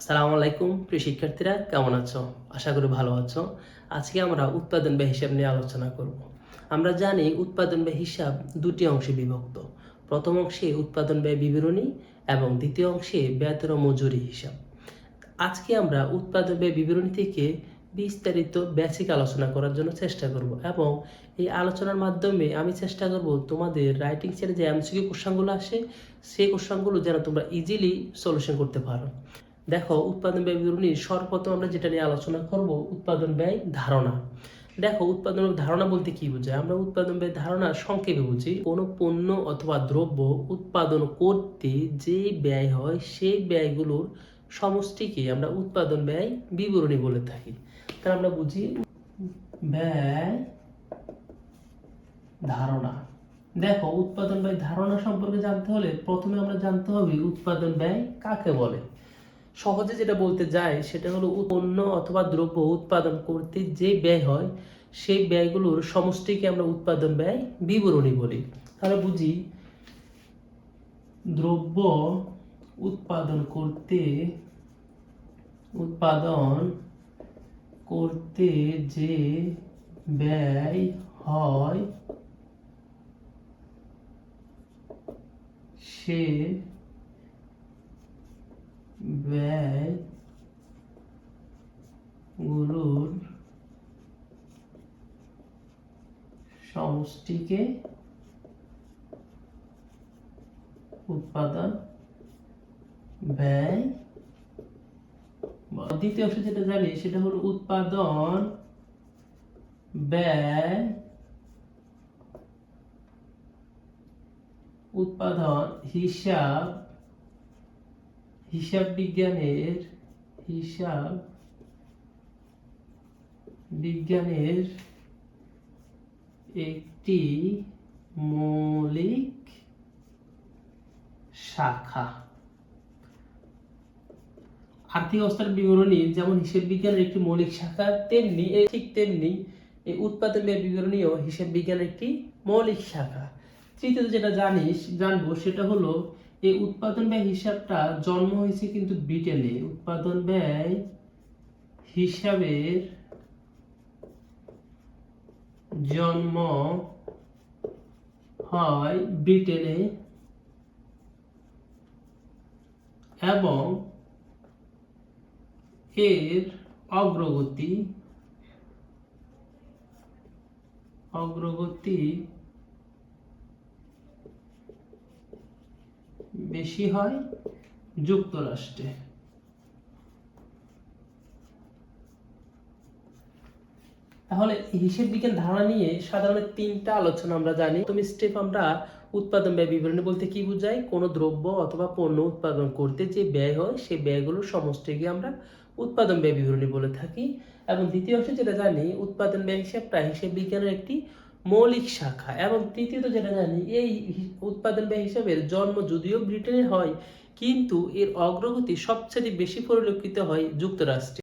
আসসালামু আলাইকুম, প্রিয় শিক্ষার্থীরা, কেমন আছো? আশা করি ভালো আছো। আজকে আমরা উৎপাদন ব্যয় হিসাব নিয়ে আলোচনা করব। আমরা জানি উৎপাদন ব্যয় হিসাব দুটি অংশে বিভক্ত। প্রথম অংশে উৎপাদন ব্যয় বিবরণী এবং দ্বিতীয় অংশে বেতন মজুরি হিসাব। আজকে আমরা উৎপাদন ব্যয় বিবরণী থেকে বিস্তারিত বেসিক আলোচনা করার জন্য চেষ্টা করব এবং এই আলোচনার মাধ্যমে আমি চেষ্টা করব তোমাদের রাইটিং সেটে যে এমসিকিউ কোশ্চানগুলো আসে, সেই কোশ্চানগুলো যেন তোমরা ইজিলি সলিউশন করতে পারো। দেখো, উৎপাদন ব্যয় বিবরণী সর্বপ্রথম আমরা যেটা নিয়ে আলোচনা করব, উৎপাদন ব্যয় ধারণা। দেখো, উৎপাদন ধারণা বলতে কি বোঝায়? আমরা উৎপাদন ব্যয় ধারণা সংক্ষেপে বুঝি কোনো পণ্য অথবা দ্রব্য উৎপাদন করতে যে ব্যয় হয় সেই ব্যয়গুলোর সমষ্টিকে আমরা উৎপাদন ব্যয় বিবরণী বলে থাকি। তাহলে আমরা বুঝি ব্যয় ধারণা। দেখো, উৎপাদন ব্যয় ধারণা সম্পর্কে জানতে হলে প্রথমে আমরা জানতে হবে উৎপাদন ব্যয় কাকে বলে। সহজে যেটা বলতে যায়, সেটা হলো পণ্য অথবা দ্রব্য উৎপাদন করতে যে ব্যয় হয়, সেই ব্যয়গুলোর সমষ্টিকে আমরা উৎপাদন ব্যয় বিবরণী বলি। তাহলে বুঝি, দ্রব্য উৎপাদন করতে উৎপাদন করতে যে ব্যয় হয়, সে ব্যয়গুলোর সমষ্টিকে উৎপাদন ব্যয় দ্বিতীয় অংশ যেটা জানি, সেটা হলো উৎপাদন ব্যয় উৎপাদন হিসাব হিসাব বিজ্ঞানের হিসাব বিজ্ঞানের একটি মৌলিক শাখা। আর্থিক অবস্থার বিবরণী যেমন হিসেব বিজ্ঞানের একটি মৌলিক শাখা, তেমনি ঠিক তেমনি এই উৎপাদন ব্যয় বিবরণীও হিসেব বিজ্ঞানের একটি মৌলিক শাখা। তৃতীয়ত যেটা জানিস, জানব সেটা হলো এই উৎপাদন ব্যয় হিসাবটা জন্ম হয়েছে কিন্তু ব্রিটেনে। উৎপাদন ব্যয় হিসাবের জন্ম হয় ব্রিটেনে এবং এর অগ্রগতি অগ্রগতি বেশি হয় যুক্তরাষ্ট্রে। তাহলে হিসেব বিজ্ঞান ধারণা নিয়ে সাধারণত তিনটা আলোচনা আমরা জানি। তুমি স্টেপ আমরা উৎপাদন ব্যয় বিবরণী বলতে কি বোঝায় কোনো দ্রব্য অথবা পণ্য উৎপাদন করতে যে ব্যয় হয় সেই ব্যয়গুলোর সমষ্টিকে আমরা উৎপাদন ব্যয় বিবরণী বলে থাকি। এবং দ্বিতীয় অংশে যেটা জানি, উৎপাদন ব্যয় হিসাবটা হিসেব বিজ্ঞানের একটি মৌলিক শাখা এবং তৃতীয়ত যেটা জানি, এই উৎপাদন ব্যয় হিসাবের জন্ম যদিও ব্রিটেনে হয়, কিন্তু এর অগ্রগতি সবচেয়ে বেশি পরিলক্ষিত হয় যুক্তরাষ্ট্রে।